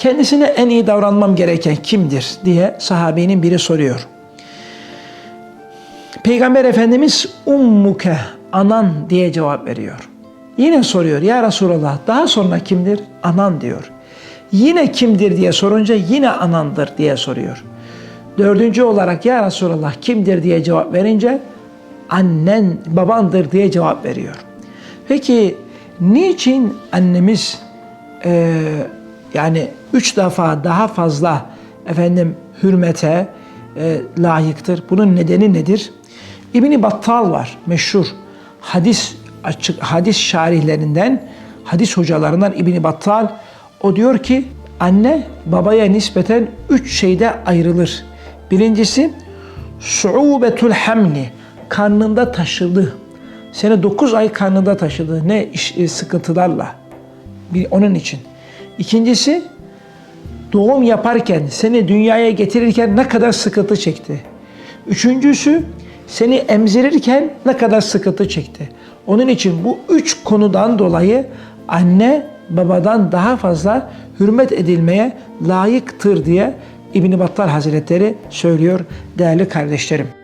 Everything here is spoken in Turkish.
kendisine en iyi davranmam gereken kimdir diye sahabinin biri soruyor. Peygamber Efendimiz ummuke anan diye cevap veriyor. Yine soruyor ya Resulallah daha sonra kimdir? Anan diyor. Yine kimdir diye sorunca yine anandır diye soruyor. Dördüncü olarak ya Resulallah kimdir diye cevap verince annen babandır diye cevap veriyor. Peki niçin annemiz eee, yani üç defa daha fazla efendim hürmete e, layıktır? Bunun nedeni nedir? İbni Battal var meşhur hadis açık hadis şarihlerinden hadis hocalarından İbni Battal o diyor ki anne babaya nispeten üç şeyde ayrılır. Birincisi suubetul hamli karnında taşıdı. Seni 9 ay karnında taşıdı. Ne iş, e, sıkıntılarla. Bir, onun için. İkincisi doğum yaparken, seni dünyaya getirirken ne kadar sıkıntı çekti. Üçüncüsü seni emzirirken ne kadar sıkıntı çekti. Onun için bu üç konudan dolayı anne babadan daha fazla hürmet edilmeye layıktır diye İbn Battal Hazretleri söylüyor değerli kardeşlerim.